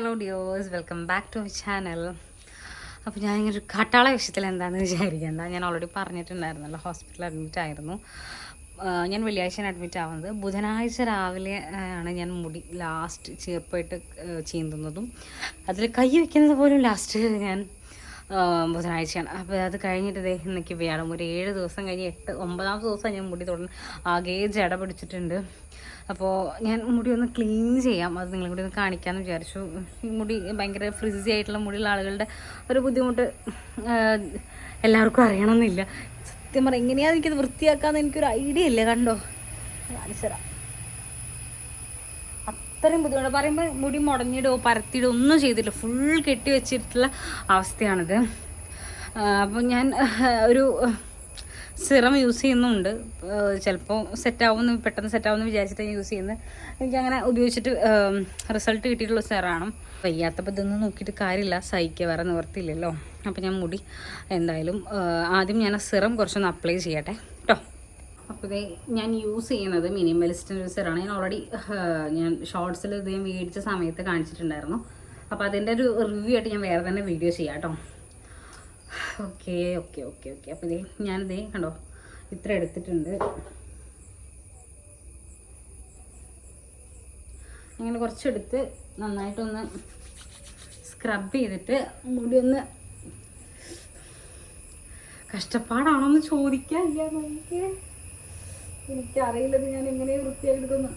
Hello ഡിയോസ് welcome back to my channel അപ്പോൾ ഞാൻ ഇങ്ങനെ ഒരു കട്ടാള വിഷയത്തിൽ എന്താണെന്ന് വിചാരിക്കേണ്ട. ഞാൻ ഓൾറെഡി പറഞ്ഞിട്ടുണ്ടായിരുന്നല്ലോ ഹോസ്പിറ്റലിൽ അഡ്മിറ്റ് ആയിരുന്നു. ഞാൻ വെള്ളിയാഴ്ച അഡ്മിറ്റ് ആവുന്നത്. ബുധനാഴ്ച രാവിലെ ആണ് ഞാൻ മുടി ലാസ്റ്റ് ചീർപ്പായിട്ട് ചീന്തുന്നതും. അതിൽ കൈ വയ്ക്കുന്നത് പോലും ലാസ്റ്റ് ഞാൻ ബുധനാഴ്ചയാണ്. അപ്പോൾ അത് കഴിഞ്ഞിട്ട് ദേഹം നിൽക്കുകയാണ് ഒരു ഏഴ് ദിവസം കഴിഞ്ഞ് എട്ട് ഒമ്പതാമത്തെ ദിവസം ഞാൻ മുടി തുടങ്ങി ആകെ ജട പിടിച്ചിട്ടുണ്ട്. അപ്പോൾ ഞാൻ മുടി ഒന്ന് ക്ലീൻ ചെയ്യാം. അത് നിങ്ങളും കൂടി ഒന്ന് കാണിക്കാമെന്ന് വിചാരിച്ചു. മുടി ഭയങ്കര ഫ്രിസി ആയിട്ടുള്ള മുടിയുള്ള ആളുകളുടെ ഒരു ബുദ്ധിമുട്ട് എല്ലാവർക്കും അറിയണമെന്നില്ല. സത്യം പറയാം എങ്ങനെയാണ് എനിക്കത് വൃത്തിയാക്കാന്ന് എനിക്കൊരു ഐഡിയ ഇല്ല കണ്ടോ? കാണിച്ചു തരാം. അത്രയും ബുദ്ധിമുട്ട്. പറയുമ്പോൾ മുടി മുടങ്ങിയിടോ പരത്തിയിടോ ഒന്നും ചെയ്തില്ല ഫുൾ കെട്ടി വെച്ചിട്ടുള്ള അവസ്ഥയാണിത്. അപ്പോൾ ഞാൻ ഒരു സിറം യൂസ് ചെയ്യുന്നുണ്ട്. ചിലപ്പോൾ സെറ്റാവുമെന്ന് പെട്ടെന്ന് സെറ്റാവുമെന്ന് വിചാരിച്ചിട്ട് ഞാൻ യൂസ് ചെയ്യുന്നത് എനിക്കങ്ങനെ ഉപയോഗിച്ചിട്ട് റിസൾട്ട് കിട്ടിയിട്ടുള്ള സിറാണ്. വയ്യാത്തപ്പോൾ ഇതൊന്നും നോക്കിയിട്ട് കാര്യമില്ല. സഹിക്കുക വേറെ നിവർത്തിയില്ലല്ലോ അപ്പം ഞാൻ മുടി എന്തായാലും ആദ്യം ഞാൻ സിറം കുറച്ചൊന്ന് അപ്ലൈ ചെയ്യട്ടെ. കേട്ടോ അപ്പോൾ ഇതേ ഞാൻ യൂസ് ചെയ്യുന്നത് മിനിമലിസ്റ്റിന്റെ ഒരു സിറാണ്. ഞാൻ ഓൾറെഡി ഞാൻ ഷോർട്സിൽ ഇത് മേടിച്ച സമയത്ത് കാണിച്ചിട്ടുണ്ടായിരുന്നു. അപ്പോൾ അതിന്റെ ഒരു റിവ്യൂ ആയിട്ട് ഞാൻ വേറെ തന്നെ വീഡിയോ ചെയ്യാം കേട്ടോ ഓക്കെ ഓക്കെ ഓക്കെ ഓക്കെ. അപ്പോൾ ഇതേ ഞാനിതേ കണ്ടോ ഇത്ര എടുത്തിട്ടുണ്ട്. അങ്ങനെ കുറച്ചെടുത്ത് നന്നായിട്ടൊന്ന് സ്ക്രബ് ചെയ്തിട്ട് മുടി ഒന്ന് കഷ്ടപ്പാടാണോന്ന് ചോദിക്കാൻ ഇല്ല നോക്കിയേ എനിക്കറിയില്ലത് ഞാൻ എങ്ങനെ വൃത്തിയാക്കിയെടുക്കുന്നു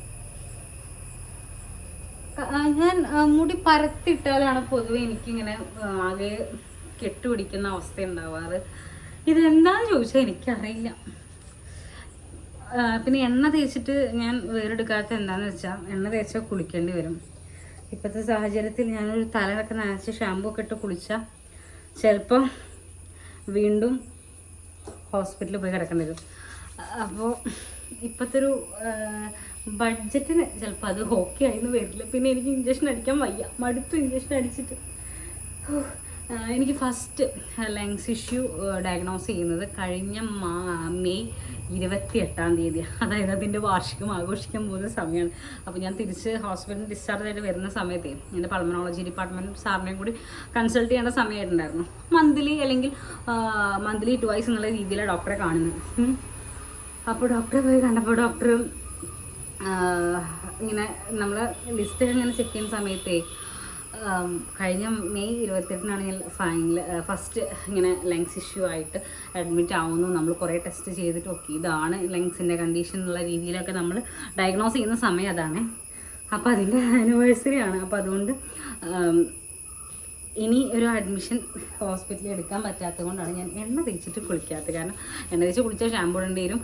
ഞാൻ മുടി പരത്തിട്ടാലാണ് പൊതുവെ എനിക്കിങ്ങനെ ആകെ കെട്ടുപിടിക്കുന്ന അവസ്ഥ ഉണ്ടാവാറ് ഇതെന്താന്ന് ചോദിച്ചാൽ എനിക്കറിയില്ല. പിന്നെ എണ്ണ തേച്ചിട്ട് ഞാൻ വേറെടുക്കാത്ത എന്താന്ന് വെച്ചാൽ എണ്ണ തേച്ചാൽ കുളിക്കേണ്ടി വരും. ഇപ്പോഴത്തെ സാഹചര്യത്തിൽ ഞാനൊരു തലയൊക്കെ നനച്ച് ഷാമ്പു ഒക്കെ ഇട്ട് കുളിച്ചാൽ ചിലപ്പം വീണ്ടും ഹോസ്പിറ്റലിൽ പോയി കിടക്കേണ്ടി വരും. അപ്പോൾ ഇപ്പോഴത്തെ ഒരു ബഡ്ജറ്റിന് ചിലപ്പോൾ അത് ഓക്കെ ആയിരുന്നു വരില്ല. പിന്നെ എനിക്ക് ഇഞ്ചക്ഷൻ അടിക്കാൻ വയ്യ. മടുത്തു ഇഞ്ചക്ഷൻ അടിച്ചിട്ട്. എനിക്ക് ഫസ്റ്റ് ലങ്സ് ഇഷ്യൂ ഡയഗ്നോസ് ചെയ്യുന്നത് കഴിഞ്ഞ മാ മെയ് ഇരുപത്തി എട്ടാം തീയതി. അതായത് അതിന്റെ വാർഷികം ആഘോഷിക്കാൻ പോകുന്ന സമയമാണ്. അപ്പോൾ ഞാൻ തിരിച്ച് ഹോസ്പിറ്റലിൽ ഡിസ്ചാർജ് ആയിട്ട് വരുന്ന സമയത്ത് എന്റെ പൾമനോളജി ഡിപ്പാർട്ട്മെന്റ് സാറിനെയും കൂടി കൺസൾട്ട് ചെയ്യേണ്ട സമയമായിട്ടുണ്ടായിരുന്നു. മന്ത്ലി അല്ലെങ്കിൽ മന്ത്ലി ട്വൈസ് എന്നുള്ള രീതിയിലാണ് ഡോക്ടറെ കാണുന്നത്. അപ്പോൾ ഡോക്ടറെ പോയി കണ്ടപ്പോൾ ഡോക്ടർ ഇങ്ങനെ നമ്മൾ ലിസ്റ്റ് ഇങ്ങനെ ചെക്ക് ചെയ്യുന്ന സമയത്തേ കഴിഞ്ഞ മെയ് ഇരുപത്തെട്ടിനാണ് ഞാൻ ഫൈനൽ ഫസ്റ്റ് ഇങ്ങനെ ലങ്സ് ഇഷ്യൂ ആയിട്ട് അഡ്മിറ്റ് ആവുന്നു. നമ്മൾ കുറേ ടെസ്റ്റ് ചെയ്തിട്ട് ഓക്കെ ഇതാണ് ലങ്സിന്റെ കണ്ടീഷൻ എന്നുള്ള രീതിയിലൊക്കെ നമ്മൾ ഡയഗ്നോസ് ചെയ്യുന്ന സമയം അതാണ്. അപ്പോൾ അതിന്റെ ആനിവേഴ്സറി ആണ്. അപ്പോൾ അതുകൊണ്ട് ഇനി ഒരു അഡ്മിഷൻ ഹോസ്പിറ്റലിൽ എടുക്കാൻ പറ്റാത്തത് കൊണ്ടാണ് ഞാൻ എണ്ണ തേച്ചിട്ട് കുളിക്കാത്തത്. കാരണം എണ്ണ തേച്ച് കുളിച്ചാൽ ഷാമ്പൂ ഇടേണ്ടി വരും.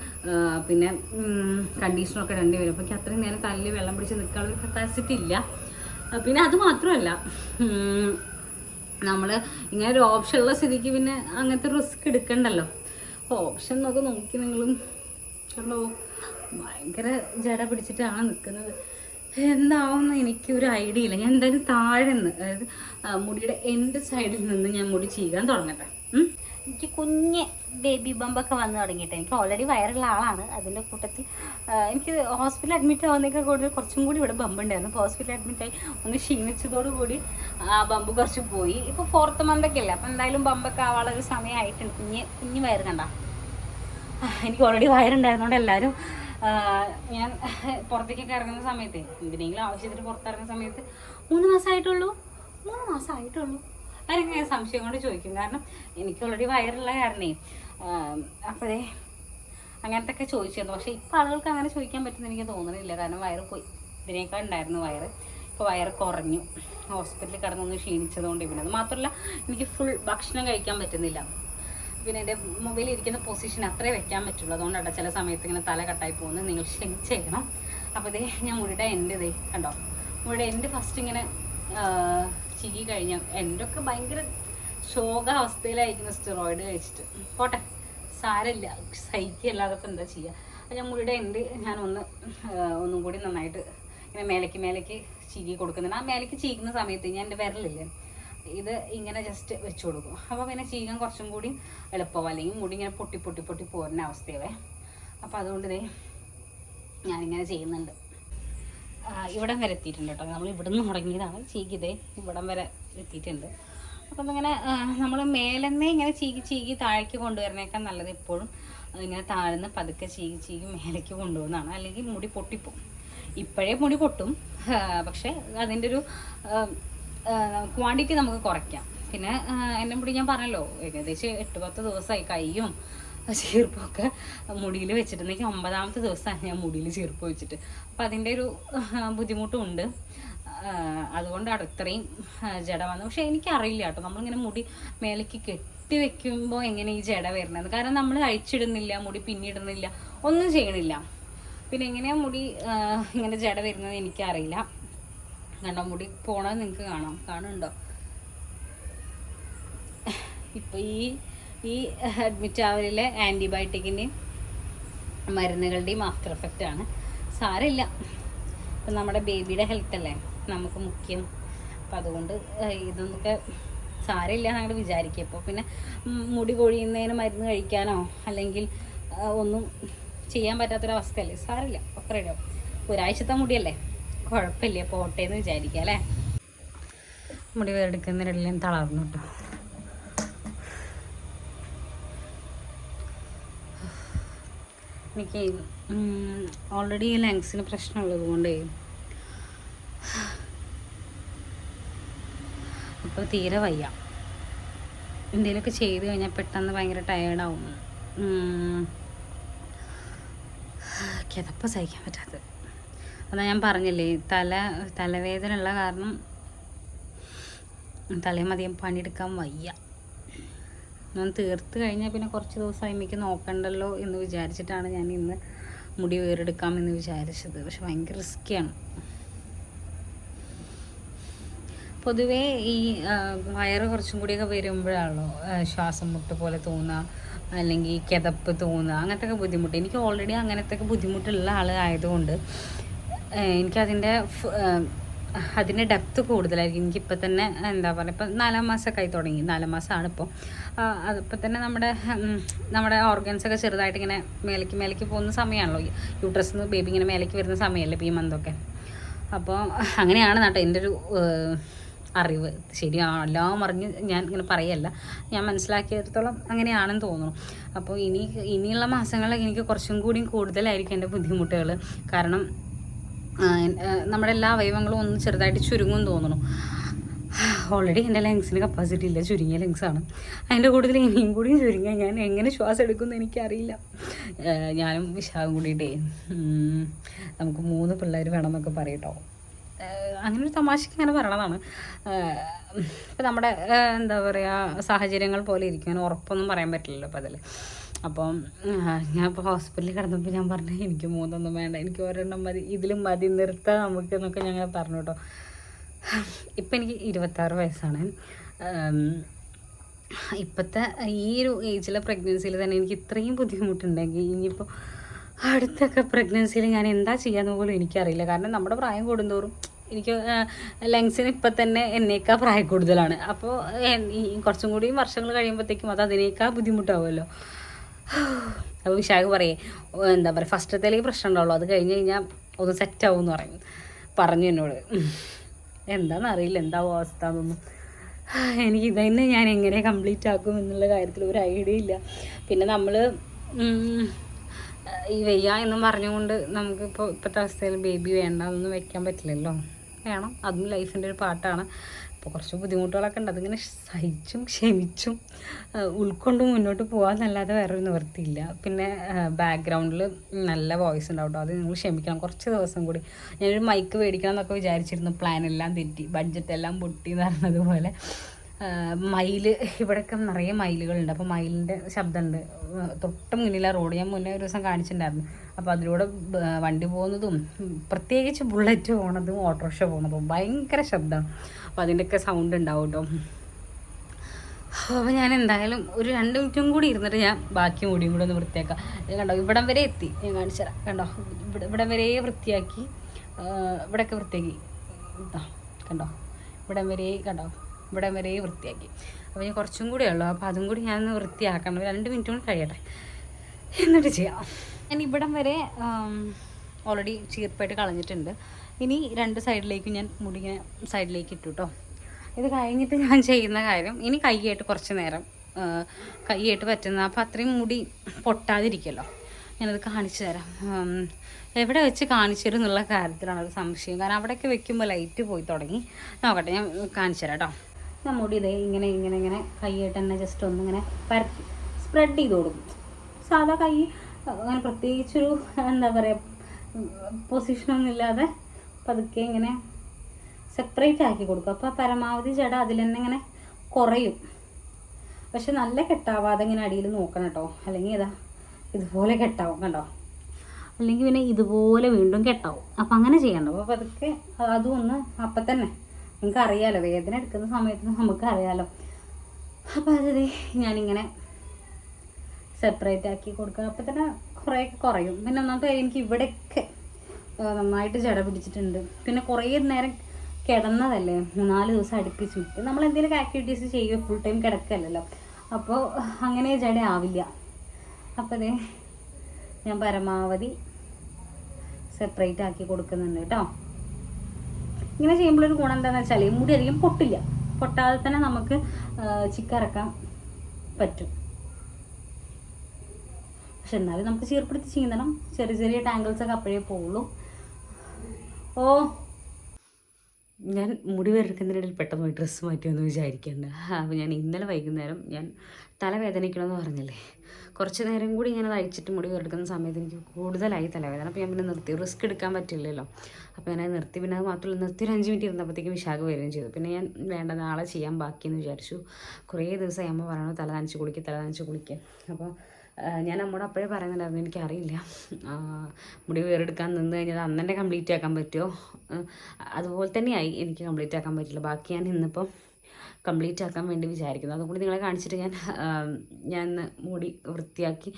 പിന്നെ കണ്ടീഷണറൊക്കെ ഇടേണ്ടി വരും. അപ്പോൾ അത്രയും നേരം തല്ലിൽ വെള്ളം പിടിച്ച് നിൽക്കാനുള്ള കപ്പാസിറ്റി ഇല്ല. പിന്നെ അത് മാത്രമല്ല നമ്മൾ ഇങ്ങനെ ഒരു ഉള്ള സ്ഥിതിക്ക് പിന്നെ അങ്ങനത്തെ റിസ്ക് എടുക്കണ്ടല്ലോ. ഓപ്ഷൻ എന്നൊക്കെ നോക്കി നിങ്ങളും. കണ്ടോ? ഭയങ്കര ജട പിടിച്ചിട്ടാണ് നിൽക്കുന്നത് എന്താവുമെന്ന് എനിക്കൊരു ഐഡിയ ഇല്ല. ഞാൻ എന്തായാലും താഴെ നിന്ന് അതായത് മുടിയുടെ എന്റെ സൈഡിൽ നിന്ന് ഞാൻ മുടി ചെയ്യാൻ തുടങ്ങട്ടെ? എനിക്ക് കുഞ്ഞ് ബേബി ബമ്പൊക്കെ വന്നു തുടങ്ങിയിട്ട്. എനിക്ക് ഓൾറെഡി വയറുള്ള ആളാണ്. അതിന്റെ കൂട്ടത്തിൽ എനിക്ക് ഹോസ്പിറ്റൽ അഡ്മിറ്റ് ആവുന്നതിനൊക്കെ കൂടുതൽ കുറച്ചും കൂടി ഇവിടെ ബമ്പ് ഉണ്ടായിരുന്നു. അപ്പോൾ ഹോസ്പിറ്റൽ അഡ്മിറ്റായി ഒന്ന് ക്ഷീണിച്ചതോട് കൂടി ആ ബമ്പ് കുറച്ച് പോയി. ഇപ്പോൾ ഫോർത്ത് മന്തൊക്കെ അല്ലേ? അപ്പോൾ എന്തായാലും ബമ്പൊക്കെ ആവാനുള്ള ഒരു സമയമായിട്ടുണ്ട്. കുഞ്ഞ് കുഞ്ഞ് വയറ് കണ്ട? എനിക്ക് ഓൾറെഡി വയറുണ്ടായിരുന്നതുകൊണ്ട് എല്ലാവരും ഞാൻ പുറത്തേക്കൊക്കെ ഇറങ്ങുന്ന സമയത്ത് എന്തിനെങ്കിലും ആവശ്യത്തിന് പുറത്തിറങ്ങുന്ന സമയത്ത് മൂന്ന് മാസമായിട്ടുള്ളൂ. മൂന്ന് മാസമായിട്ടുള്ളൂ. ഞാൻ സംശയം കൊണ്ട് ചോദിക്കും. കാരണം എനിക്ക് ഓൾറെഡി വയറുള്ള കാരണേ. അപ്പോഴേ അങ്ങനത്തെ ഒക്കെ ചോദിച്ചിരുന്നു. പക്ഷേ ഇപ്പോൾ ആളുകൾക്ക് അങ്ങനെ ചോദിക്കാൻ പറ്റുമെന്ന് എനിക്ക് തോന്നുന്നില്ല കാരണം വയറ് പോയി. ഇതിനേക്കാൾ ഉണ്ടായിരുന്നു വയറ്. ഇപ്പോൾ വയറ് കുറഞ്ഞു. ഹോസ്പിറ്റലിൽ കിടന്നൊന്ന് ക്ഷീണിച്ചതുകൊണ്ട് പിന്നെ. അത് മാത്രമല്ല എനിക്ക് ഫുൾ ഭക്ഷണം കഴിക്കാൻ പറ്റുന്നില്ല. പിന്നെ എന്റെ മൊബൈലിൽ ഇരിക്കുന്ന പൊസിഷൻ അത്രേ വെക്കാൻ പറ്റുള്ളൂ. അതുകൊണ്ടാണ് ചില സമയത്ത് ഇങ്ങനെ തല കട്ടായി പോകുന്നത്. നിങ്ങൾ ക്ഷമിച്ചേക്കണം. അപ്പോൾ ഇതേ ഞാൻ മുഴുവൻ എന്റെ ഇതേ കണ്ടോ? മുഴുവൻ എന്റെ ഫസ്റ്റ് ഇങ്ങനെ ചികി കഴിഞ്ഞ. എന്റെ ഒക്കെ ഭയങ്കര ശോകാവസ്ഥയിലായിരിക്കുന്നു സ്റ്റെറോയിഡ് കഴിച്ചിട്ട്. പോട്ടെ സാരമില്ല. സഹിക്കല്ലാതെ ഇപ്പം എന്താ ചെയ്യുക അപ്പം ഞാൻ മുടിയുടെ എന്റെ ഞാനൊന്ന് ഒന്നും കൂടി നന്നായിട്ട് ഇങ്ങനെ മേലേക്ക് മേലേക്ക് ചീകി കൊടുക്കുന്നുണ്ട്. ആ മേലേക്ക് ചീകുന്ന സമയത്ത് ഞാൻ എന്റെ വിരലില്ലേ ഇത് ഇങ്ങനെ ജസ്റ്റ് വെച്ച് കൊടുക്കും. അപ്പോൾ പിന്നെ ചീകാൻ കുറച്ചും കൂടി എളുപ്പമാവും. അല്ലെങ്കിൽ മുടി ഇങ്ങനെ പൊട്ടി പൊട്ടി പൊട്ടി പോരുന്ന അവസ്ഥയാവേ. അപ്പോൾ അതുകൊണ്ട് ഇതേ ഞാനിങ്ങനെ ചെയ്യുന്നുണ്ട്. ഇവിടം വരെ എത്തിയിട്ടുണ്ട് കേട്ടോ. നമ്മൾ ഇവിടുന്ന് തുടങ്ങിയതാണ് ചീകിതേ ഇവിടം വരെ എത്തിയിട്ടുണ്ട്. അപ്പം ഇങ്ങനെ നമ്മൾ മേലെന്നേ ഇങ്ങനെ ചീകി ചീകി താഴേക്ക് കൊണ്ടുവരുന്നേക്കാൾ നല്ലത് എപ്പോഴും ഇങ്ങനെ താഴ്ന്ന് പതുക്കെ ചീകി ചീകി മേലേക്ക് കൊണ്ടുപോകുന്നതാണ്. അല്ലെങ്കിൽ മുടി പൊട്ടിപ്പോവും ഇപ്പോഴേ മുടി പൊട്ടും. പക്ഷേ അതിന്റെ ഒരു ക്വാണ്ടിറ്റി നമുക്ക് കുറയ്ക്കാം. പിന്നെ എന്റെ മുടി ഞാൻ പറഞ്ഞല്ലോ ഏകദേശം എട്ട് പത്ത് ദിവസമായി കൈയും ചീർപ്പൊക്കെ മുടിയിൽ വെച്ചിട്ടുണ്ടെങ്കിൽ ഒമ്പതാമത്തെ ദിവസമാണ് ഞാൻ മുടിയിൽ ചെറുപ്പ് വെച്ചിട്ട്. അപ്പം അതിന്റെ ഒരു ബുദ്ധിമുട്ടുണ്ട് ആ, അതുകൊണ്ടാണ് ഇത്രയും ആ, ജട വന്നത്. പക്ഷേ എനിക്കറിയില്ല കേട്ടോ. നമ്മളിങ്ങനെ മുടി മേലേക്ക് കെട്ടി വെക്കുമ്പോൾ എങ്ങനെ ഈ ജട വരുന്നത്? കാരണം നമ്മൾ അഴിച്ചിടുന്നില്ല മുടി പിന്നിടുന്നില്ല ഒന്നും ചെയ്യണില്ല. പിന്നെ എങ്ങനെയാണ് മുടി ആ, ഇങ്ങനെ ജട വരുന്നത് എനിക്കറിയില്ല. കണ്ടോ മുടി പോണത് നിങ്ങൾക്ക് കാണാം. കാണുന്നുണ്ടോ? ഇപ്പോൾ ഈ ഈ അഡ്മിറ്റ് ആവലിലെ ആന്റിബയോട്ടിക്കിന്റെയും മരുന്നുകളുടെയും ആഫ്റ്റർ എഫക്റ്റ് ആണ്. സാരമില്ല. ഇപ്പം നമ്മുടെ ബേബിയുടെ ഹെൽത്ത് അല്ലേ? നമുക്ക് മുഖ്യം. അപ്പം അതുകൊണ്ട് ഇതൊന്നൊക്കെ സാരമില്ല എന്നാണ് വിചാരിക്കുക. ഇപ്പോൾ പിന്നെ മുടി കൊഴിയുന്നതിന് മരുന്ന് കഴിക്കാനോ അല്ലെങ്കിൽ ഒന്നും ചെയ്യാൻ പറ്റാത്തൊരവസ്ഥയല്ലേ? സാരമില്ല. ഒക്കെ റെഡിയാവും ഒരാഴ്ചത്തെ മുടിയല്ലേ? കുഴപ്പമില്ല. പോട്ടെ എന്ന് വിചാരിക്കുക അല്ലേ? മുടി വേറെടുക്കുന്നതിനെല്ലാം തളർന്നു കേട്ടോ. എനിക്ക് ഓൾറെഡി ലെങ്സിന് പ്രശ്നമുള്ളത് കൊണ്ടേ. അപ്പോൾ തീരെ വയ്യ. എന്തെങ്കിലുമൊക്കെ ചെയ്ത് കഴിഞ്ഞാൽ പെട്ടെന്ന് ഭയങ്കര ടയേർഡാവും കിതപ്പ് സഹിക്കാൻ പറ്റാത്തത്. അതാ ഞാൻ പറഞ്ഞില്ലേ തല തലവേദന ഉള്ള കാരണം തലയും അധികം പണിയെടുക്കാൻ വയ്യ. ഞാൻ തീർത്ത് കഴിഞ്ഞാൽ പിന്നെ കുറച്ച് ദിവസം അതിലേക്ക് നോക്കണ്ടല്ലോ എന്ന് വിചാരിച്ചിട്ടാണ് ഞാൻ ഇന്ന് മുടി വേറെടുക്കാമെന്ന് വിചാരിച്ചത്. പക്ഷെ ഭയങ്കര റിസ്ക്കിയാണ് പൊതുവേ ഈ വയറ് കുറച്ചും കൂടിയൊക്കെ വരുമ്പോഴാണല്ലോ ശ്വാസം മുട്ട് പോലെ തോന്നുക അല്ലെങ്കിൽ കിതപ്പ് തോന്നുക അങ്ങനത്തെ ഒക്കെ ബുദ്ധിമുട്ട്. എനിക്ക് ഓൾറെഡി അങ്ങനത്തെ ഒക്കെ ബുദ്ധിമുട്ടുള്ള ആൾ ആയതുകൊണ്ട് എനിക്കതിന്റെ അതിന്റെ ഡെപ്ത് കൂടുതലായിരിക്കും. എനിക്കിപ്പോൾ തന്നെ എന്താ പറയുക ഇപ്പം നാലാം മാസമൊക്കെ ആയി തുടങ്ങി. നാലാം മാസമാണ് ഇപ്പോൾ അതിപ്പോൾ തന്നെ നമ്മുടെ നമ്മുടെ ഓർഗൻസൊക്കെ ചെറുതായിട്ട് ഇങ്ങനെ മേലേക്ക് മേലേക്ക് പോകുന്ന സമയമാണല്ലോ. യൂട്രസ് നിന്ന് ബേബി ഇങ്ങനെ മേലേക്ക് വരുന്ന സമയമല്ലേ ഇപ്പോൾ ഈ മന്തൊക്കെ അപ്പോൾ അങ്ങനെയാണ് കേട്ടോ എന്റെ ഒരു അറിവ്. ശരിയാണ് എല്ലാം അറിഞ്ഞ് ഞാൻ ഇങ്ങനെ പറയല്ല. ഞാൻ മനസ്സിലാക്കിയിടത്തോളം അങ്ങനെയാണെന്ന് തോന്നുന്നു. അപ്പോൾ ഇനി ഇനിയുള്ള മാസങ്ങളിൽ എനിക്ക് കുറച്ചും കൂടി കൂടുതലായിരിക്കും എന്റെ ബുദ്ധിമുട്ടുകൾ കാരണം നമ്മുടെ എല്ലാ അവയവങ്ങളും ഒന്ന് ചെറുതായിട്ട് ചുരുങ്ങും തോന്നുന്നു. ഓൾറെഡി എന്റെ ലങ്സിന് കപ്പാസിറ്റി ഇല്ല ചുരുങ്ങിയ ലങ്സാണ് അതിന്റെ കൂടുതൽ ഇനിയും കൂടി ചുരുങ്ങിയ ഞാൻ എങ്ങനെ ശ്വാസം എടുക്കുമെന്ന് എനിക്കറിയില്ല. ഞാനും വിശാഖം കൂടിയിട്ടേ നമുക്ക് മൂന്ന് പിള്ളേർ വേണമെന്നൊക്കെ പറയട്ടോ. അങ്ങനെ ഒരു തമാശയ്ക്ക് അങ്ങനെ പറയണതാണ്. ഇപ്പം നമ്മുടെ എന്താ പറയുക സാഹചര്യങ്ങൾ പോലെ ഇരിക്കും ഉറപ്പൊന്നും പറയാൻ പറ്റില്ലല്ലോ അപ്പം അതിൽ. അപ്പം ഞാൻ ഇപ്പോൾ ഹോസ്പിറ്റലിൽ കിടന്നപ്പോൾ ഞാൻ പറഞ്ഞു എനിക്ക് മൂന്നൊന്നും വേണ്ട എനിക്ക് ഒരെണ്ണം മതി ഇതിലും മതി നിർത്താം നമുക്ക് എന്നൊക്കെ ഞങ്ങൾ പറഞ്ഞു കേട്ടോ. ഇപ്പം എനിക്ക് ഇരുപത്താറ് വയസ്സാണ്. ഇപ്പോഴത്തെ ഈ ഒരു ഏജിലെ പ്രഗ്നൻസിയിൽ തന്നെ എനിക്ക് ഇത്രയും ബുദ്ധിമുട്ടുണ്ടെങ്കിൽ ഇനിയിപ്പോൾ അടുത്തൊക്കെ പ്രഗ്നൻസിയിൽ ഞാൻ എന്താ ചെയ്യാന്ന് പോലും എനിക്കറിയില്ല. കാരണം നമ്മുടെ പ്രായം കൂടുന്തോറും എനിക്ക് ലങ്സിന് ഇപ്പം തന്നെ എന്നേക്കാ പ്രായം കൂടുതലാണ്. അപ്പോൾ കുറച്ചും കൂടി വർഷങ്ങൾ കഴിയുമ്പോഴത്തേക്കും അത് അതിനേക്കാ ബുദ്ധിമുട്ടാവുമല്ലോ. അപ്പോൾ വിശാഖ് പറയേ എന്താ പറയുക ഫസ്റ്റത്തേലേക്ക് പ്രശ്നം ഉണ്ടാവുള്ളൂ. അത് കഴിഞ്ഞ് കഴിഞ്ഞാൽ ഒന്ന് സെറ്റാവും എന്ന് പറയും. പറഞ്ഞു എന്നോട്. എന്താണെന്നറിയില്ല എന്താവും അവസ്ഥ എന്നൊന്നും. എനിക്ക് ഇതന്നെ ഞാൻ എങ്ങനെ കംപ്ലീറ്റ് ആക്കും എന്നുള്ള കാര്യത്തിൽ ഒരു ഐഡിയ ഇല്ല. പിന്നെ നമ്മൾ ഈ വയ്യ എന്നും പറഞ്ഞുകൊണ്ട് നമുക്കിപ്പോൾ ഇപ്പോഴത്തെ അവസ്ഥയിൽ ബേബി വേണ്ട എന്നൊന്നും വെക്കാൻ പറ്റില്ലല്ലോ. വേണം. അതും ലൈഫിന്റെ ഒരു പാട്ടാണ്. ഇപ്പോൾ കുറച്ച് ബുദ്ധിമുട്ടുകളൊക്കെ ഉണ്ട്. അതിങ്ങനെ സഹിച്ചും ക്ഷമിച്ചും ഉൾക്കൊണ്ട് മുന്നോട്ട് പോകാമെന്നല്ലാതെ വേറൊരു നിവൃത്തിയില്ല. പിന്നെ ബാക്ക്ഗ്രൗണ്ടിൽ നല്ല വോയിസ് ഉണ്ടാവും കേട്ടോ. അത് നിങ്ങൾ ക്ഷമിക്കണം. കുറച്ച് ദിവസം കൂടി. ഞാനൊരു മൈക്ക് മേടിക്കണം എന്നൊക്കെ വിചാരിച്ചിരുന്നു. പ്ലാൻ എല്ലാം തെറ്റി. ബഡ്ജറ്റ് എല്ലാം പൊട്ടി എന്ന് പറഞ്ഞതുപോലെ. മയിൽ ഇവിടെയൊക്കെ നിറയെ മയിലുകളുണ്ട്. അപ്പോൾ മയിലിന്റെ ശബ്ദമുണ്ട്. തൊട്ട് മുന്നിലാണ് റോഡ് ഞാൻ മുന്നേ ഒരു ദിവസം കാണിച്ചിട്ടുണ്ടായിരുന്നു. അപ്പോൾ അതിലൂടെ വണ്ടി പോകുന്നതും പ്രത്യേകിച്ച് ബുള്ളറ്റ് പോണതും ഓട്ടോറിക്ഷ പോകുന്നതും ഭയങ്കര ശബ്ദമാണ് അപ്പോൾ അതിന്റെയൊക്കെ സൗണ്ട് ഉണ്ടാവും കേട്ടോ അപ്പോൾ ഞാൻ എന്തായാലും ഒരു രണ്ട് മിനിറ്റും കൂടി ഇരുന്നിട്ട് ഞാൻ ബാക്കി മുടിയും കൂടി ഒന്ന് വൃത്തിയാക്കാം. ഞാൻ കണ്ടോ ഇവിടം വരെ എത്തി. ഞാൻ കാണിച്ചു തരാം. കണ്ടോ ഇവിടെ ഇവിടം വരെ വൃത്തിയാക്കി. ഇവിടെയൊക്കെ വൃത്തിയാക്കി. കണ്ടോ ഇവിടം വരെ കണ്ടോ. ഇവിടം വരെ വൃത്തിയാക്കി. അപ്പോൾ ഞാൻ കുറച്ചും കൂടെ ഉള്ളൂ. അപ്പോൾ അതും കൂടി ഞാനൊന്ന് വൃത്തിയാക്കണം. രണ്ട് മിനിറ്റ് കൊണ്ട് കഴിയട്ടെ. എന്നിട്ട് ചെയ്യാം. ഞാൻ ഇവിടം വരെ ഓൾറെഡി ചീർപ്പായിട്ട് കളഞ്ഞിട്ടുണ്ട്. ഇനി രണ്ട് സൈഡിലേക്കും ഞാൻ മുടി സൈഡിലേക്ക് ഇട്ടു കേട്ടോ ഇത് കഴിഞ്ഞിട്ട് ഞാൻ ചെയ്യുന്ന കാര്യം ഇനി കൈയായിട്ട് കുറച്ച് നേരം കൈയായിട്ട് പറ്റുന്ന അപ്പോൾ അത്രയും മുടി പൊട്ടാതിരിക്കുമല്ലോ ഞാനത് കാണിച്ചു തരാം. എവിടെ വെച്ച് കാണിച്ചു തരും എന്നുള്ള കാര്യത്തിലാണ് ഒരു സംശയം. കാരണം അവിടെയൊക്കെ വെക്കുമ്പോൾ ലൈറ്റ് പോയി തുടങ്ങി. നോക്കട്ടെ ഞാൻ കാണിച്ചു തരാം കേട്ടോ ഞാൻ മുടി ഇതേ ഇങ്ങനെ ഇങ്ങനെ ഇങ്ങനെ കൈയായിട്ട് തന്നെ ജസ്റ്റ് ഒന്ന് ഇങ്ങനെ പരത്തി സ്പ്രെഡ് ചെയ്ത് കൊടുക്കും. സാധാ കൈ അങ്ങനെ പ്രത്യേകിച്ചൊരു എന്താ പറയുക പൊസിഷനൊന്നും ഇല്ലാതെ പതുക്കെ ഇങ്ങനെ സെപ്പറേറ്റ് ആക്കി കൊടുക്കും. അപ്പോൾ പരമാവധി ജട അതിൽ തന്നെ ഇങ്ങനെ കുറയും. പക്ഷെ നല്ല കെട്ടാവാതെ ഇങ്ങനെ അടിയിൽ നോക്കണം കേട്ടോ. അല്ലെങ്കിൽ ഇതാ ഇതുപോലെ കെട്ടാവും കണ്ടോ? അല്ലെങ്കിൽ പിന്നെ ഇതുപോലെ വീണ്ടും കെട്ടാവും. അപ്പം അങ്ങനെ ചെയ്യണ്ട. അപ്പോൾ പതുക്കെ അതും ഒന്ന് അപ്പം തന്നെ നിങ്ങൾക്ക് അറിയാലോ വേദന എടുക്കുന്ന സമയത്ത് നമുക്ക് അറിയാലോ അപ്പോൾ അതെ ഞാനിങ്ങനെ സെപ്പറേറ്റ് ആക്കി കൊടുക്കുക. അപ്പം തന്നെ കുറേ കുറയും. പിന്നെ ഒന്നാമത്തെ എനിക്ക് ഇവിടെയൊക്കെ നന്നായിട്ട് ജട പിടിച്ചിട്ടുണ്ട്. പിന്നെ കുറേ നേരം കിടന്നതല്ലേ? മൂന്നാൽ ദിവസം അടുപ്പിച്ച് നമ്മൾ എന്തെങ്കിലും ആക്ടിവിറ്റീസ് ചെയ്യുക ഫുൾ ടൈം കിടക്കല്ലല്ലോ. അപ്പോൾ അങ്ങനെ ജട ആവില്ല. അപ്പോൾ അതെ ഞാൻ പരമാവധി സെപ്പറേറ്റ് ആക്കി കൊടുക്കുന്നുണ്ട് കേട്ടോ. ഇങ്ങനെ ചെയ്യുമ്പോൾ ഒരു ഗുണം എന്താണെന്ന് വെച്ചാൽ മുടി അധികം പൊട്ടില്ല. പൊട്ടാതെ തന്നെ നമുക്ക് ചിക്കറക്കാൻ പറ്റും. പക്ഷെ എന്നാലും നമുക്ക് ചീർപ്പെടുത്തി ചീന്തണം. ചെറിയ ചെറിയ ടാങ്കിൾസ് ഒക്കെ അപ്പോഴേ പോവുള്ളൂ. ഓ ഞാൻ മുടി വരക്കുന്നതിനിടയിൽ പെട്ടെന്ന് പോയി ഡ്രസ്സ് മാറ്റിയെന്ന് വിചാരിക്കേണ്ട. അപ്പോൾ ഞാൻ ഇന്നലെ വൈകുന്നേരം ഞാൻ തലവേദനിക്കണമെന്ന് പറഞ്ഞില്ലേ? കുറച്ച് നേരം കൂടി ഇങ്ങനെ അയച്ചിട്ട് മുടി വെറുക്കുന്ന സമയത്ത് എനിക്ക് കൂടുതലായി തലവേദന. അപ്പോൾ ഞാൻ പിന്നെ നിർത്തി. റിസ്ക് എടുക്കാൻ പറ്റില്ലല്ലോ. അപ്പോൾ ഞാൻ നിർത്തി. പിന്നെ അത് മാത്രമല്ല നിർത്തി ഒരു അഞ്ച് മിനിറ്റ് ഇരുന്നപ്പോഴത്തേക്കും വിശാഖ വരികയും ചെയ്തു. പിന്നെ ഞാൻ വേണ്ട നാളെ ചെയ്യാൻ ബാക്കിയെന്ന് വിചാരിച്ചു. കുറേ ദിവസമായി അമ്മ പറയണു തല നനച്ച് കുളിക്കുക തല നനച്ച് കുളിക്കുക അപ്പോൾ ഞാൻ അമ്മോട് അപ്പോഴേ പറയുന്നുണ്ടായിരുന്നു എനിക്കറിയില്ല. മുടി വേറെടുക്കാൻ നിന്ന് കഴിഞ്ഞാൽ അന്നെ കംപ്ലീറ്റ് ആക്കാൻ പറ്റുമോ? അതുപോലെ തന്നെയായി എനിക്ക് കംപ്ലീറ്റ് ആക്കാൻ പറ്റില്ല. ബാക്കി ഞാൻ ഇന്നിപ്പം കംപ്ലീറ്റ് ആക്കാൻ വേണ്ടി വിചാരിക്കുന്നു. അതുകൊണ്ട് നിങ്ങളെ കാണിച്ചിട്ട് ഞാൻ ഞാൻ മുടി വൃത്തിയാക്കി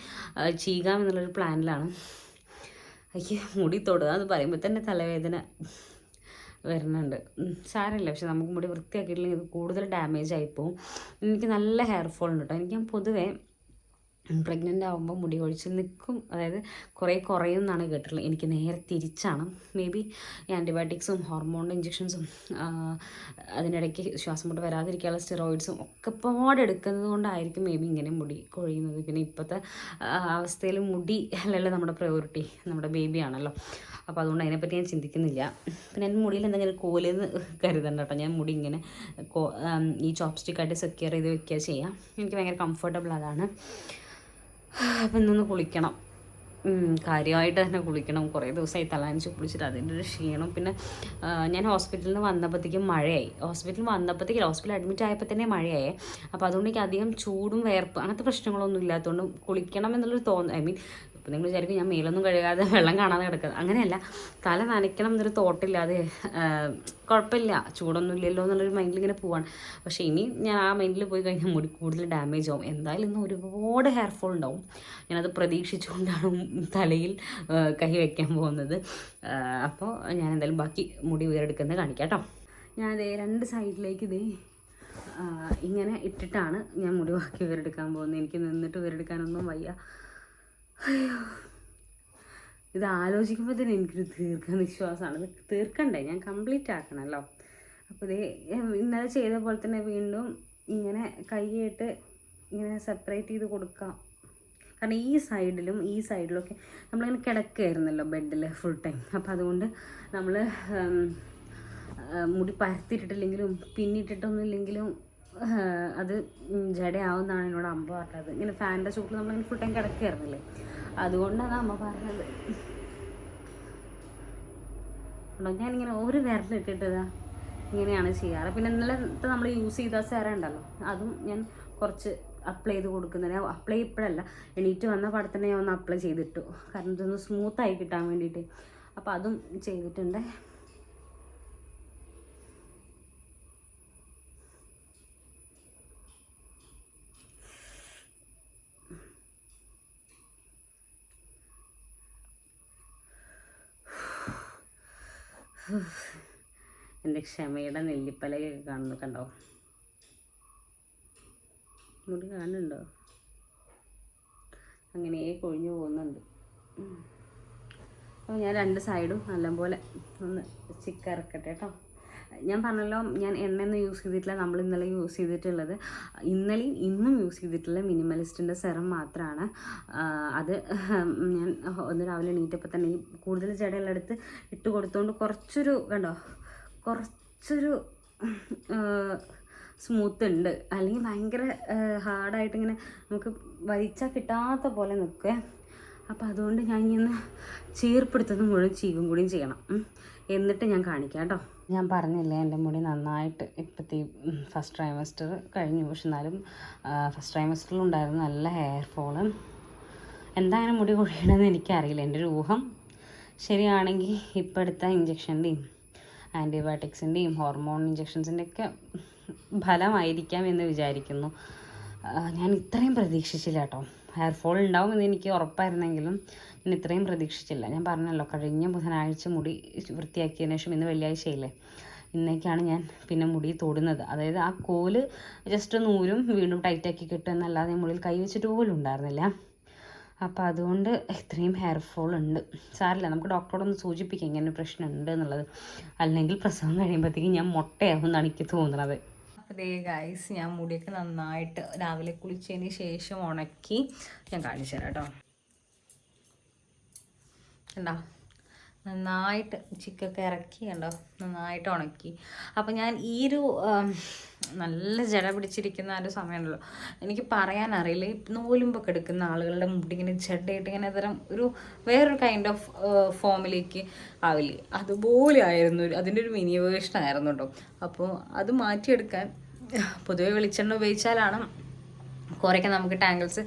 ചെയ്യാം എന്നുള്ളൊരു പ്ലാനിലാണ്. അയ്യോ മുടി തൊടുക എന്ന് പറയുമ്പോൾ തന്നെ തലവേദന വരുന്നുണ്ട്. സാരമില്ല. പക്ഷെ നമുക്ക് മുടി വൃത്തിയാക്കിയിട്ടില്ലെങ്കിൽ കൂടുതൽ ഡാമേജ് ആയിപ്പോവും. എനിക്ക് നല്ല ഹെയർ ഫോൾ ഉണ്ട് കേട്ടോ. എനിക്ക് ഞാൻ പൊതുവേ പ്രഗ്നന്റ് ആകുമ്പോൾ മുടി കൊഴിച്ചിൽ നിൽക്കും. അതായത് കുറേ കുറയും എന്നാണ് കേട്ടിട്ടുള്ളത്. എനിക്ക് നേരെ തിരിച്ചാണ്. മേ ബി ആന്റിബയോട്ടിക്സും ഹോർമോണിന്റെ ഇഞ്ചക്ഷൻസും അതിനിടയ്ക്ക് ശ്വാസം മുട്ട് വരാതിരിക്കാനുള്ള സ്റ്റിറോയിഡ്സും ഒക്കെ പാടെ എടുക്കുന്നത് കൊണ്ടായിരിക്കും മേ ബി ഇങ്ങനെ മുടി കൊഴിയുന്നത്. പിന്നെ ഇപ്പോഴത്തെ അവസ്ഥയിൽ മുടി അല്ലല്ലോ നമ്മുടെ പ്രയോറിറ്റി നമ്മുടെ ബേബി ആണല്ലോ. അപ്പോൾ അതുകൊണ്ട് അതിനെപ്പറ്റി ഞാൻ ചിന്തിക്കുന്നില്ല. പിന്നെ എന്റെ മുടിയിൽ എന്തെങ്കിലും കോലെന്ന് കരുതണ്ട കേട്ടോ. ഞാൻ മുടി ഇങ്ങനെ ഈ ചോപ്സ്റ്റിക്കായിട്ട് സെക്യൂർ ചെയ്ത് വെക്കുക ചെയ്യാം. എനിക്ക് ഭയങ്കര കംഫർട്ടബിൾ അതാണ്. അപ്പം ഇന്നൊന്ന് കുളിക്കണം കാര്യമായിട്ട് തന്നെ കുളിക്കണം. കുറേ ദിവസമായി തലാനിച്ച് കുളിച്ചിട്ട് അതിന്റെ ഒരു ക്ഷീണം. പിന്നെ ഞാൻ ഹോസ്പിറ്റലിൽ നിന്ന് വന്നപ്പോഴത്തേക്കും മഴയായി. ഹോസ്പിറ്റലിൽ വന്നപ്പോഴത്തേക്കും ഹോസ്പിറ്റലിൽ അഡ്മിറ്റ് ആയപ്പോൾ തന്നെ മഴയായി. അപ്പോൾ അതുകൊണ്ട് എനിക്ക് അധികം ചൂടും വേർപ്പ് അങ്ങനത്തെ പ്രശ്നങ്ങളൊന്നും ഇല്ലാത്തതുകൊണ്ട് കുളിക്കണം എന്നുള്ളൊരു തോന്നുന്നു ഐ മീൻ ഇപ്പം നിങ്ങൾ വിചാരിക്കും ഞാൻ മേലൊന്നും കഴുകാതെ വെള്ളം കാണാതെ കിടക്കുക അങ്ങനെയല്ല. തല നനയ്ക്കണം എന്നൊരു തോട്ടില്ലാതെ കുഴപ്പമില്ല. ചൂടൊന്നും ഇല്ലല്ലോ എന്നുള്ളൊരു മൈൻഡിൽ ഇങ്ങനെ പോവാണ്. പക്ഷേ ഇനി ഞാൻ ആ മൈൻഡിൽ പോയി കഴിഞ്ഞാൽ മുടി കൂടുതൽ ഡാമേജ് ആവും. എന്തായാലും ഇന്ന് ഒരുപാട് ഹെയർ ഫോൾ ഉണ്ടാവും. ഞാനത് പ്രതീക്ഷിച്ചുകൊണ്ടാണ് തലയിൽ കൈ വയ്ക്കാൻ പോകുന്നത്. അപ്പോൾ ഞാൻ എന്തായാലും ബാക്കി മുടി ഉയരെടുക്കുന്നത് കാണിക്കാം കേട്ടോ. ഞാനതേ രണ്ട് സൈഡിലേക്ക് ഇതേ ഇങ്ങനെ ഇട്ടിട്ടാണ് ഞാൻ മുടി ബാക്കി ഉയരെടുക്കാൻ പോകുന്നത്. എനിക്ക് നിന്നിട്ട് ഉയരെടുക്കാനൊന്നും വയ്യ. അയ്യോ. ഇത് ആലോചിക്കുമ്പോൾ തന്നെ എനിക്കൊരു ദീർഘനിശ്വാസമാണ്. ഇത് തീർക്കണ്ടേ? ഞാൻ കംപ്ലീറ്റ് ആക്കണമല്ലോ അപ്പോൾ ഇത് ഇന്നലെ ചെയ്ത പോലെ തന്നെ വീണ്ടും ഇങ്ങനെ കൈയിട്ട് ഇങ്ങനെ സെപ്പറേറ്റ് ചെയ്ത് കൊടുക്കാം. കാരണം ഈ സൈഡിലും ഈ സൈഡിലൊക്കെ നമ്മളിങ്ങനെ കിടക്കുകയായിരുന്നല്ലോ ബെഡിൽ ഫുൾ ടൈം അപ്പോൾ അതുകൊണ്ട് നമ്മൾ മുടി പരത്തിയിട്ടിട്ടില്ലെങ്കിലും പിന്നിട്ടിട്ടൊന്നും ഇല്ലെങ്കിലും അത് ജടയാവുന്നതാണ് എന്നോട് അമ്മ പറഞ്ഞത്. ഇങ്ങനെ ഫാനിന്റെ ചൂട്ടിൽ നമ്മളിങ്ങനെ ഫുൾ ടൈം കിടക്കുകയായിരുന്നില്ലേ അതുകൊണ്ടാണ് അമ്മ പറഞ്ഞത്. ഞാനിങ്ങനെ ഒരു വിരൽ ഇതാ ഇങ്ങനെയാണ് ചെയ്യാറ്. പിന്നെ ഇന്നലത്തെ നമ്മൾ യൂസ് ചെയ്ത സാര ഉണ്ടല്ലോ അതും ഞാൻ കുറച്ച് അപ്ലൈ ചെയ്ത് കൊടുക്കുന്നില്ല അപ്ലൈ ഇപ്പോഴല്ല എണീറ്റ് വന്ന പാടെ ഞാൻ ഒന്ന് അപ്ലൈ ചെയ്തിട്ടു. കാരണം ഇതൊന്ന് സ്മൂത്തായി കിട്ടാൻ വേണ്ടിയിട്ട്. അപ്പോൾ അതും ചെയ്തിട്ടുണ്ട്. എന്റെ ക്ഷമയുടെ നെല്ലിപ്പലയൊക്കെ കാണുന്നു കണ്ടോ? മുടി കാണുന്നുണ്ടോ? അങ്ങനെ കൊഴിഞ്ഞു പോകുന്നുണ്ട്. അപ്പോൾ ഞാൻ രണ്ട് സൈഡും നല്ലപോലെ ഒന്ന് ചിക്കറക്കട്ടെ കേട്ടോ. ഞാൻ പറഞ്ഞല്ലോ ഞാൻ എണ്ണയൊന്നും യൂസ് ചെയ്തിട്ടില്ല. നമ്മൾ ഇന്നലെ യൂസ് ചെയ്തിട്ടുള്ളത് ഇന്നലെയും ഇന്നും യൂസ് ചെയ്തിട്ടുള്ള മിനിമലിസ്റ്റിന്റെ സെറം മാത്രമാണ് അത് ഞാൻ ഒന്ന് രാവിലെ എണീറ്റപ്പോൾ തന്നെ ഈ കൂടുതൽ ജടയുള്ളടുത്ത് ഇട്ട് കൊടുത്തുകൊണ്ട് കുറച്ചൊരു കണ്ടോ കുറച്ചൊരു സ്മൂത്ത് ഉണ്ട്. അല്ലെങ്കിൽ ഭയങ്കര ഹാർഡായിട്ട് ഇങ്ങനെ നമുക്ക് വലിച്ചാൽ കിട്ടാത്ത പോലെ നിൽക്കുക. അപ്പോൾ അതുകൊണ്ട് ഞാൻ ഒന്ന് ചീർപ്പെടുത്തുന്നത് മുഴുവൻ ചീകും കൂടിയും ചെയ്യണം. എന്നിട്ട് ഞാൻ കാണിക്കാം കേട്ടോ. ഞാൻ പറഞ്ഞില്ലേ എന്റെ മുടി നന്നായിട്ട് ഇപ്പോഴത്തെ ഫസ്റ്റ് ട്രൈമസ്റ്റർ കഴിഞ്ഞു. പക്ഷെ എന്നാലും ഫസ്റ്റ് ട്രൈമസ്റ്ററിലുണ്ടായിരുന്ന നല്ല ഹെയർ ഫോൾ എന്താ അങ്ങനെ മുടി കൊഴിയണമെന്ന് എനിക്കറിയില്ല. എന്റെ ഒരു ഊഹം ശരിയാണെങ്കിൽ ഇപ്പോൾ എടുത്ത ഇഞ്ചക്ഷന്റെയും ആന്റിബയോട്ടിക്സിന്റെയും ഹോർമോൺ ഇഞ്ചക്ഷൻസിന്റെയൊക്കെ ഫലമായിരിക്കാം എന്ന് വിചാരിക്കുന്നു. ഞാൻ ഇത്രയും പ്രതീക്ഷിച്ചില്ല കേട്ടോ ഹെയർ ഫോൾ ഉണ്ടാവുമെന്ന് എനിക്ക് ഉറപ്പായിരുന്നെങ്കിലും ഞാൻ ഇത്രയും പ്രതീക്ഷിച്ചില്ല. ഞാൻ പറഞ്ഞല്ലോ കഴിഞ്ഞ ബുധനാഴ്ച മുടി വൃത്തിയാക്കിയതിന് ശേഷം ഇന്ന് വെള്ളിയാഴ്ചയില്ലേ? ഇന്നേക്കാണ് ഞാൻ പിന്നെ മുടി തൊടുന്നത്. അതായത് ആ കോൽ ജസ്റ്റ് നൂരും വീണ്ടും ടൈറ്റാക്കി കിട്ടും എന്നല്ലാതെ മുകളിൽ കൈ വെച്ചിട്ട് പോലും ഉണ്ടായിരുന്നില്ല. അപ്പോൾ അതുകൊണ്ട് ഇത്രയും ഹെയർ ഫോൾ ഉണ്ട്. സാറില്ല നമുക്ക് ഡോക്ടറോടൊന്ന് സൂചിപ്പിക്കാം ഇങ്ങനെ പ്രശ്നം ഉണ്ട് എന്നുള്ളത്. അല്ലെങ്കിൽ പ്രസവം കഴിയുമ്പോഴത്തേക്കും ഞാൻ മുട്ടയാവും എന്നാണ് എനിക്ക് തോന്നുന്നത്. അതേ ഗൈസ് ഞാൻ മുടിയൊക്കെ നന്നായിട്ട് രാവിലെ കുളിച്ചതിന് ശേഷം ഉണക്കി ഞാൻ കാണിച്ചു തരാം കേട്ടോ കണ്ടോ? നന്നായിട്ട് ചിക്കൊക്കെ ഇറക്കി കണ്ടോ? നന്നായിട്ട് ഉണക്കി. അപ്പോൾ ഞാൻ ഈ ഒരു നല്ല ജട പിടിച്ചിരിക്കുന്ന ഒരു സമയമുണ്ടല്ലോ. എനിക്ക് പറയാൻ അറിയില്ല. ഈ നൂലുമ്പൊക്കെ എടുക്കുന്ന ആളുകളുടെ മുടി ഇങ്ങനെ ജടയായിട്ട് ഇങ്ങനെ തരം ഒരു വേറൊരു കൈൻഡ് ഓഫ് ഫോമിലേക്ക് ആവില്ലേ? അതുപോലെ ആയിരുന്നു. അതിന്റെ ഒരു മിനി വേർഷൻ കേട്ടോ അപ്പോൾ അത് മാറ്റിയെടുക്കാൻ പൊതുവെ വെളിച്ചെണ്ണ ഉപയോഗിച്ചാലാണ് കുറേയൊക്കെ നമുക്ക് ടാങ്കിൾസ്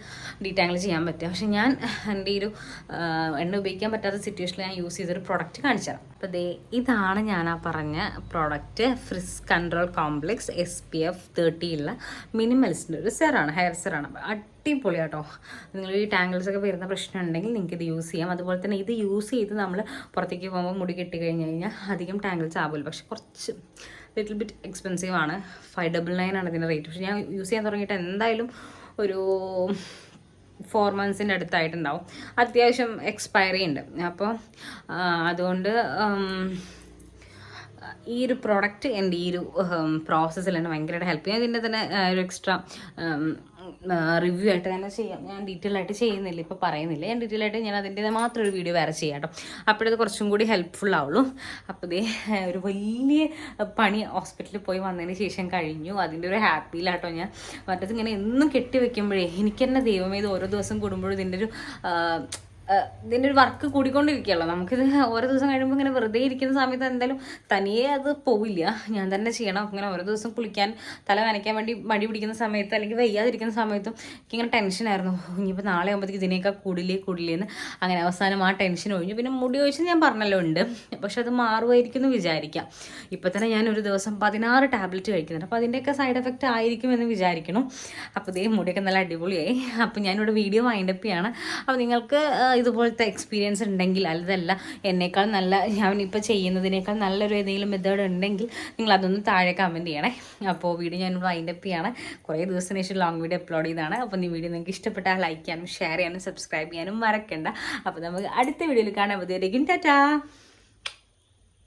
ഡീടാങ്കിൾ ചെയ്യാൻ പറ്റുക. പക്ഷെ ഞാൻ എന്റെ ഈ ഒരു എണ്ണ ഉപയോഗിക്കാൻ പറ്റാത്ത സിറ്റുവേഷനിൽ ഞാൻ യൂസ് ചെയ്തൊരു പ്രൊഡക്റ്റ് കാണിച്ചു അപ്പോൾ ദേ ഇതാണ് ഞാൻ ആ പറഞ്ഞ product frizz control complex S P F തേർട്ടിയുള്ള മിനിമൽസിന്റെ ഒരു സെറാണ് ഹെയർ സെറാണ് അടിപൊളി കേട്ടോ നിങ്ങൾ ഈ ടാങ്കിൾസ് ഒക്കെ വരുന്ന പ്രശ്നം ഉണ്ടെങ്കിൽ നിങ്ങൾക്ക് ഇത് യൂസ് ചെയ്യാം. അതുപോലെ തന്നെ ഇത് യൂസ് ചെയ്ത് നമ്മൾ പുറത്തേക്ക് പോകുമ്പോൾ മുടി കെട്ടി കഴിഞ്ഞ് കഴിഞ്ഞാൽ അധികം ടാങ്കിൾസ് ആവില്ല പക്ഷെ കുറച്ച് ലിറ്റിൽ ബിറ്റ് എക്സ്പെൻസീവ് ആണ്. ഫൈവ് ഡബിൾ നയൻ ആണ് ഇതിന്റെ റേറ്റ് പക്ഷേ ഞാൻ യൂസ് ചെയ്യാൻ തുടങ്ങിയിട്ട് എന്തായാലും ഒരു ഫോർ മന്ത്സിന്റെ അടുത്തായിട്ടുണ്ടാവും. അത്യാവശ്യം എക്സ്പയറി ഉണ്ട്. അപ്പോൾ അതുകൊണ്ട് ഈ ഒരു പ്രോഡക്റ്റ് എന്റെ ഈ ഒരു പ്രോസസ്സിൽ എന്നെ ഭയങ്കരമായിട്ട് ഹെൽപ്പ് ചെയ്യും. ഇതിന്റെ തന്നെ ഒരു എക്സ്ട്രാ റിവ്യൂ ആയിട്ട് തന്നെ ചെയ്യാം. ഞാൻ ഡീറ്റെയിൽ ആയിട്ട് ചെയ്യുന്നില്ല ഇപ്പോൾ പറയുന്നില്ല. ഞാൻ ഡീറ്റെയിൽ ആയിട്ട് ഞാൻ അതിന്റെ മാത്രം ഒരു വീഡിയോ വേറെ ചെയ്യാം കേട്ടോ അപ്പോഴത് കുറച്ചും കൂടി ഹെൽപ്ഫുൾ ആവുള്ളൂ. അപ്പോൾ ഇതേ ഒരു വലിയ പണി ഹോസ്പിറ്റലിൽ പോയി വന്നതിന് ശേഷം കഴിഞ്ഞു. അതിന്റെ ഒരു ഹാപ്പിയിലാട്ടോ ഞാൻ. മറ്റത് ഇങ്ങനെ എന്നും കെട്ടി വെക്കുമ്പോഴേ എനിക്ക് തന്നെ ദൈവമേ ഇത് ഓരോ ദിവസം കൂടുമ്പോഴും ഇതിന്റെ ഒരു ഇതിന്റെ ഒരു വർക്ക് കൂടിക്കൊണ്ടിരിക്കുകയല്ലോ നമുക്കിത് ഓരോ ദിവസം കഴിയുമ്പോൾ ഇങ്ങനെ വെറുതെ ഇരിക്കുന്ന സമയത്ത് എന്തായാലും തനിയെ അത് പോവില്ല. ഞാൻ തന്നെ ചെയ്യണം. ഇങ്ങനെ ഓരോ ദിവസം കുളിക്കാൻ തല നനയ്ക്കാൻ വേണ്ടി മടി പിടിക്കുന്ന സമയത്ത് അല്ലെങ്കിൽ വയ്യാതിരിക്കുന്ന സമയത്തും എനിക്ക് എനിക്കിങ്ങനെ ടെൻഷനായിരുന്നു ഇനിയിപ്പോൾ നാളെ ആകുമ്പോഴത്തേക്ക് ഇതിനേക്കാൾ കൂടില്ലേ കൂടില്ലേന്ന് അങ്ങനെ അവസാനം ആ ടെൻഷൻ ഒഴിഞ്ഞു. പിന്നെ മുടി ഒഴിച്ച് ഞാൻ പറഞ്ഞല്ലോ ഉണ്ട്. പക്ഷെ അത് മാറുമായിരിക്കും എന്ന് വിചാരിക്കാം. ഇപ്പം തന്നെ ഞാൻ ഒരു ദിവസം പതിനാറ് ടാബ്ലറ്റ് കഴിക്കുന്നുണ്ട്. അപ്പോൾ അതിന്റെയൊക്കെ സൈഡ് എഫക്റ്റ് ആയിരിക്കും എന്ന് വിചാരിക്കണം. അപ്പോൾ ഇതേ മുടിയൊക്കെ നല്ല അടിപൊളിയായി. അപ്പോൾ ഞാനിവിടെ വീഡിയോ വൈൻഡപ്പ് അപ്പോൾ നിങ്ങൾക്ക് ഇതുപോലത്തെ എക്സ്പീരിയൻസ് ഉണ്ടെങ്കിൽ അതല്ല എന്നേക്കാൾ നല്ല ഞാൻ ഇപ്പോൾ ചെയ്യുന്നതിനേക്കാൾ നല്ലൊരു ഏതെങ്കിലും മെത്തേഡ് ഉണ്ടെങ്കിൽ നിങ്ങൾ അതൊന്ന് താഴെ കമന്റ് ചെയ്യണേ. അപ്പോൾ വീഡിയോ ഞാൻ വൈൻഡ് അപ്പ് ചെയ്യാണ്. കുറേ ദിവസത്തിന് ശേഷം ലോങ് വീഡിയോ അപ്ലോഡ് ചെയ്താണ് അപ്പോൾ ഈ വീഡിയോ നിങ്ങൾക്ക് ഇഷ്ടപ്പെട്ടാൽ ലൈക്ക് ചെയ്യാനും ഷെയർ ചെയ്യാനും സബ്സ്ക്രൈബ് ചെയ്യാനും മറക്കണ്ട. അപ്പോൾ നമുക്ക് അടുത്ത വീഡിയോയിൽ കാണാൻ പറ്റുമായിരിക്കും ടാറ്റാ.